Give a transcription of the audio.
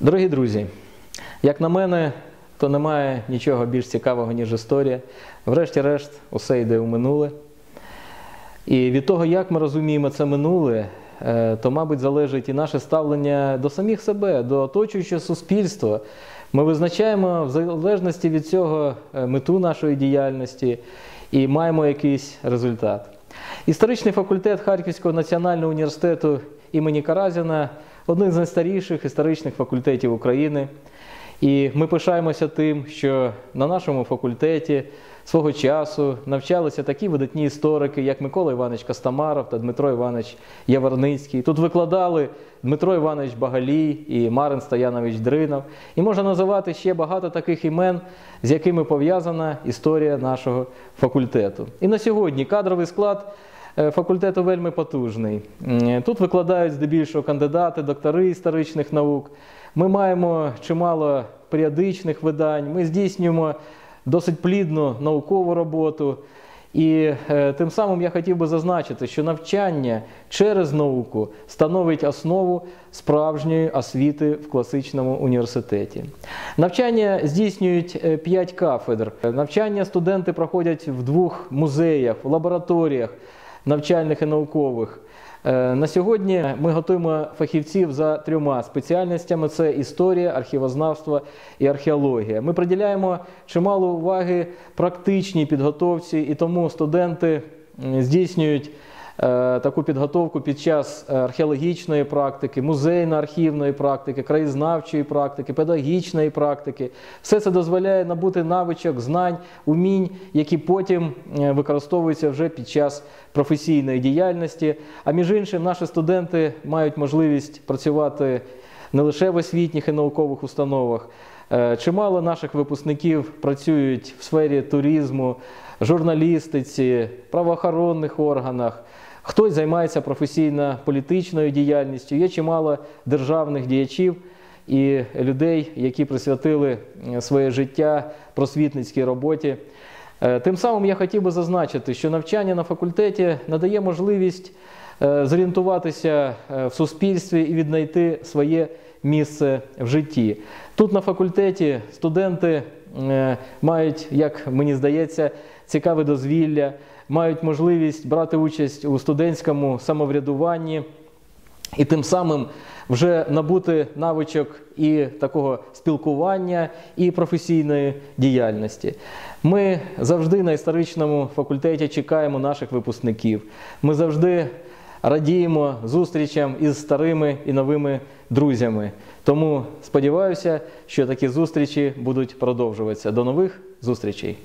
Дорогі друзі, як на мене, то немає нічого більш цікавого, ніж історія. Врешті-решт, усе йде у минуле. І від того, як ми розуміємо це минуле, е, то, мабуть, залежить і наше ставлення до самих себе, до оточуючого суспільства. Ми визначаємо в залежності від цього е, мету нашої діяльності і маємо якийсь результат. Історичний факультет Харківського національного університету імені Каразіна один з найстаріших історичних факультетів України. І ми пишаємося тим, що на нашому факультеті свого часу навчалися такі видатні історики, як Микола Іванович Костомаров та Дмитро Іванович Яворницький. Тут викладали Дмитро Іванович Багалій і Марин Стоянович Дринов. І можна називати ще багато таких імен, з якими пов'язана історія нашого факультету. І на сьогодні кадровий склад. Е, Факультету вельми потужний. Тут викладають здебільшого кандидати, доктори історичних наук. Ми маємо чимало періодичних видань, ми здійснюємо досить плідну наукову роботу. І е, тим самим я хотів би зазначити, що навчання через науку становить основу справжньої освіти в класичному університеті. Навчання здійснюють 5 кафедр. Навчання студенти проходять в двох музеях, в лабораторіях навчальних і наукових. Е, На сьогодні ми готуємо фахівців за трьома спеціальностями: це історія, архівознавство і археологія. Ми приділяємо чимало уваги практичній підготовці, і тому студенти здійснюють таку підготовку під час е, археологічної практики, музейно-архівної практики, краєзнавчої практики, педагогічної практики. Все це дозволяє набути навичок, знань, умінь, які потім е, використовуються вже під час професійної діяльності. А між іншим, наші студенти мають можливість працювати не лише в освітніх і наукових установах. Е, Чимало наших випускників працюють в сфері туризму, журналістиці, правоохоронних органах. Хтось займається професійно політичною діяльністю. Є чимало державних діячів і людей, які присвятили е, своє життя просвітницькій роботі. Е, Тим самим я хотів би зазначити, що навчання на факультеті надає можливість зорієнтуватися в суспільстві і віднайти своє місце в житті. Тут на факультеті студенти е, мають, як мені здається, цікаве дозвілля, мають можливість брати участь у студентському самоврядуванні і тим самим вже набути навичок і такого спілкування, і професійної діяльності. Ми завжди на історичному факультеті чекаємо наших випускників. Ми завжди радіємо зустрічам із старими і новими друзями. Тому сподіваюся, що такі зустрічі будуть продовжуватися. До нових зустрічей!